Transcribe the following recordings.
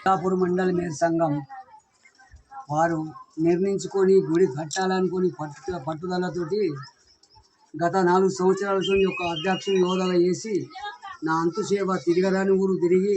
కొల్లాపూర్ మండల మేర సంఘం వారు నిర్ణయించుకొని గుడి కట్టాలనుకుని పట్టు పట్టుదలతోటి గత నాలుగు సంవత్సరాల నుంచి ఒక అధ్యక్షుని హోదాగా చేసి నా అంతుసేవ తిరగరాని ఊరు తిరిగి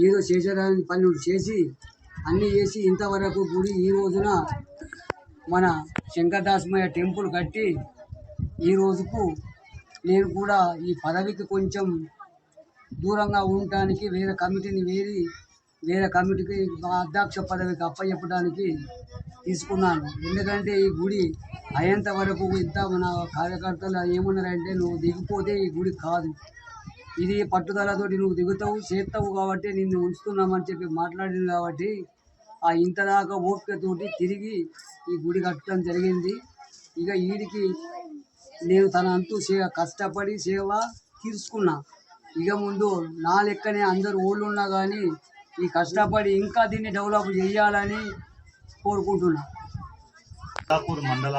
ఏదో చేసేదాని పనులు చేసి అన్నీ చేసి ఇంతవరకు గుడి ఈ రోజున మన శంకరదాసమయ్య టెంపుల్ కట్టి ఈ రోజుకు నేను కూడా ఈ పదవికి కొంచెం దూరంగా ఉండటానికి వేరే కమిటీని వేరి వేరే కమిటీకి మా అధ్యక్ష పదవికి అప్పచెప్పడానికి తీసుకున్నాను. ఎందుకంటే ఈ గుడి అయ్యేంత వరకు ఇంత మన కార్యకర్తలు ఏమన్నారంటే నువ్వు దిగిపోతే ఈ గుడి కాదు. ఇది పట్టుదలతోటి నువ్వు దిగుతావు చేస్తావు కాబట్టి నిన్ను ఉంచుతున్నామని చెప్పి మాట్లాడింది కాబట్టి ఆ ఇంతదాకా ఓపికతోటి తిరిగి ఈ గుడి కట్టడం జరిగింది. ఇక వీడికి నేను తన అంతు సేవ కష్టపడి సేవ తీర్చుకున్నా. ఇక ముందు నా లెక్కనే అందరు ఊళ్ళు ఉన్నా కానీ ఈ కష్టపడి ఇంకా దీన్ని డెవలప్ చేయాలని కోరుకుంటున్నా. కొల్లాపూర్ మండల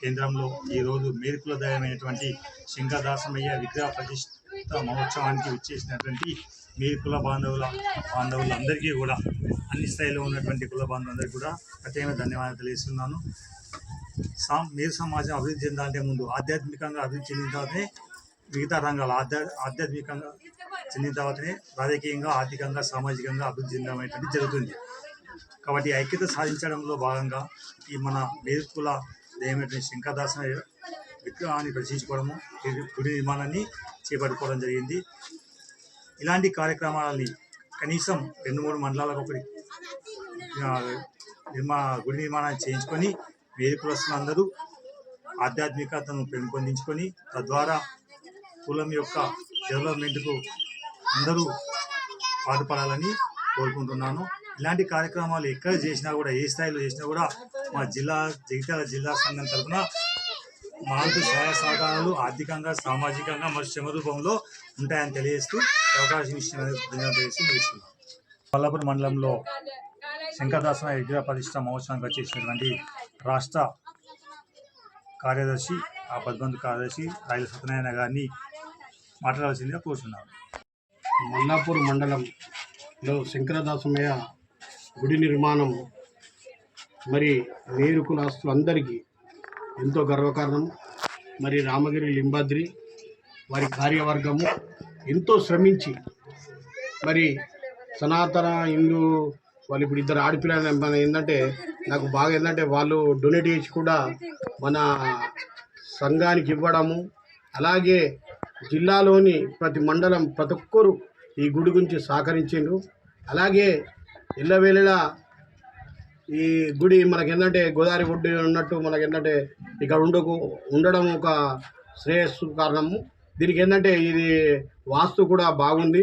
కేంద్రంలో ఈరోజు మేరుకుల దయమైనటువంటి శంకరదాసమయ్య విగ్రహ ప్రతిష్ట మహోత్సవానికి వచ్చేసినటువంటి మీరు కుల బాంధవుల బాంధవులందరికీ కూడా అన్ని స్థాయిలో ఉన్నటువంటి కుల బాంధవులందరికీ కూడా ప్రత్యేక ధన్యవాదాలు తెలియజేస్తున్నాను. సా మీరు సమాజం అభివృద్ధి చెందాలంటే ముందు ఆధ్యాత్మికంగా అభివృద్ధి చెందిన తర్వాతనే మిగతా రంగాలు ఆధ్యా ఆధ్యాత్మికంగా చెందిన తర్వాతనే రాజకీయంగా ఆర్థికంగా సామాజికంగా అభివృద్ధి చెందడం జరుగుతుంది. కాబట్టి ఐక్యత సాధించడంలో భాగంగా ఈ మన మేరుకుల దేవమైనటువంటి శంకరదాసన విగ్రహాన్ని ప్రదర్శించుకోవడము గుడి నిర్మాణాన్ని చేపట్టుకోవడం జరిగింది. ఇలాంటి కార్యక్రమాలని కనీసం రెండు మూడు మండలాలకు ఒకటి నిర్మా గుడి నిర్మాణాన్ని చేయించుకొని వేరు కులస్తులందరూ ఆధ్యాత్మికతను పెంపొందించుకొని తద్వారా కులం యొక్క డెవలప్మెంట్కు అందరూ పాటుపడాలని కోరుకుంటున్నాను. ఇలాంటి కార్యక్రమాలు ఎక్కడ చేసినా కూడా ఏ స్థాయిలో చేసినా కూడా మా జిల్లా జగిత్యాల జిల్లా సంఘం తరఫున మా సహాయ సహకారాలు ఆర్థికంగా సామాజికంగా మరియు శ్రమ రూపంలో ఉంటాయని తెలియజేస్తూ అవకాశం ఇచ్చిన తెలియజేస్తూ మండలంలో శంకరదాసన విగ్రహ ప్రతిష్ట మహోత్సవానికి వచ్చేసినటువంటి రాష్ట్ర కార్యదర్శి ఆ పద్మంతు కార్యదర్శి రాయల సత్యనారాయణ గారిని మాట్లాడాల్సిందిగా కోరుచున్నాను. మల్లాపూర్ మండలంలో శంకరదాసమయ్య గుడి నిర్మాణం మరి మేరు కులాస్తులందరికీ ఎంతో గర్వకారణం. మరి రామగిరి లింబాద్రి వారి కార్యవర్గము ఎంతో శ్రమించి మరి సనాతన హిందూ వాళ్ళు ఇప్పుడు ఇద్దరు ఆడపిల్లలు మన ఏంటంటే నాకు బాగా ఏంటంటే వాళ్ళు డొనేట్ చేసి కూడా మన సంఘానికి ఇవ్వడము అలాగే జిల్లాలోని ప్రతి మండలం ప్రతి ఒక్కరు ఈ గుడి గురించి సహకరించిండ్రు. అలాగే ఎల్లవేళలా ఈ గుడి మనకి ఏంటంటే గోదావరి గుడి ఉన్నట్టు మనకి ఏంటంటే ఇక్కడ ఉండకు ఉండడం ఒక శ్రేయస్సు కారణము. దీనికి ఏంటంటే ఇది వాస్తు కూడా బాగుంది.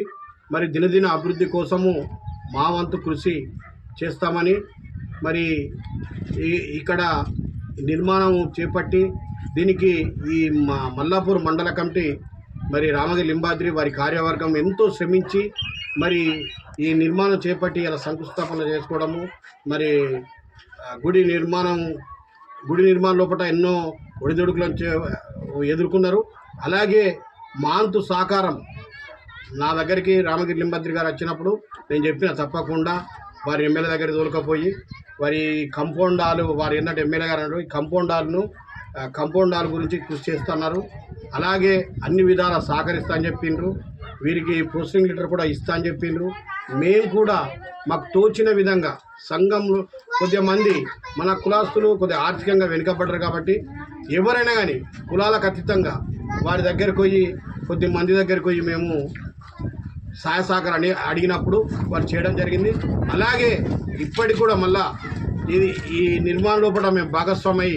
మరి దినదిన అభివృద్ధి కోసము మా వంతు కృషి చేస్తామని మరి ఈ ఇక్కడ నిర్మాణం చేపట్టి దీనికి ఈ మా మల్లాపూర్ మండల కమిటీ మరి రామగిరి లింబాద్రి వారి కార్యవర్గం ఎంతో శ్రమించి మరి ఈ నిర్మాణం చేపట్టి ఇలా శంకుస్థాపన చేసుకోవడము మరి గుడి నిర్మాణం గుడి నిర్మాణం లోపల ఎన్నో ఒడిదుడుకులను చే- ఎదుర్కొన్నారు. అలాగే మాంతు సాకారం నా దగ్గరికి రామగిరి లింబద్రి గారు వచ్చినప్పుడు నేను చెప్పిన తప్పకుండా వారి ఎమ్మెల్యే దగ్గర తోలుకపోయి వారి కంపౌండాలు వారు ఏంటంటే ఎమ్మెల్యే గారు అన్నారు ఈ కంపౌండాలను కంపౌండాల గురించి కృషి చేస్తున్నారు. అలాగే అన్ని విధాలా సహకరిస్తా అని చెప్పిండ్రు. వీరికి పోస్టింగ్ లెటర్ కూడా ఇస్తా అని చెప్పిండ్రు. మేము కూడా మాకు తోచిన విధంగా సంఘంలో కొద్దిమంది మన కులాస్తులు కొద్దిగా ఆర్థికంగా వెనుకబడ్డారు కాబట్టి ఎవరైనా కానీ కులాలకు అతీతంగా వారి దగ్గరకు పోయి కొద్ది మంది దగ్గరకు పోయి మేము సహాయ సహకారం అని అడిగినప్పుడు వారు చేయడం జరిగింది. అలాగే ఇప్పటికి కూడా మళ్ళా ఇది ఈ నిర్మాణం లోపల మేము భాగస్వామై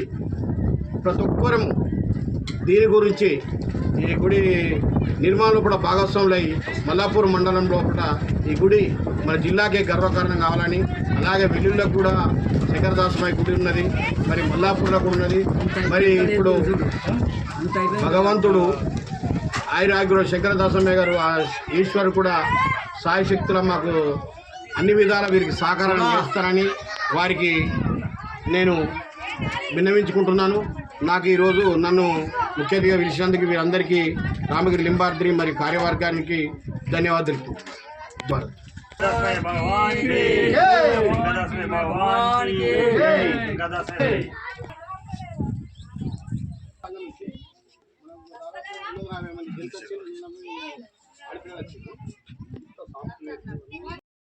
ప్రతి ఒక్కరము దీని గురించి ఈ గుడి నిర్మాణంలో కూడా భాగస్వాములై మల్లాపూర్ మండలం లోపల ఈ గుడి మన జిల్లాకే గర్వకారణం కావాలని అలాగే వెల్లుల్లో కూడా శంకరదాసమాయి గుడి ఉన్నది మరి మల్లాపూర్లో కూడా ఉన్నది. మరి ఇప్పుడు అంత భగవంతుడు ఆయురాగ్యుడు శంకరదాసమ్మ గారు ఆ ఈశ్వరు కూడా సాయశక్తుల మాకు అన్ని విధాల వీరికి సహకారం చేస్తారని వారికి నేను విన్నవించుకుంటున్నాను. నాకు ఈరోజు నన్ను ముఖ్య అతిథిగా పిలిచినందుకు వీరందరికీ రామగిరి లింబాద్రి మరి కార్యవర్గానికి ధన్యవాదాలు భారత్ వెంకటదాసమయ్య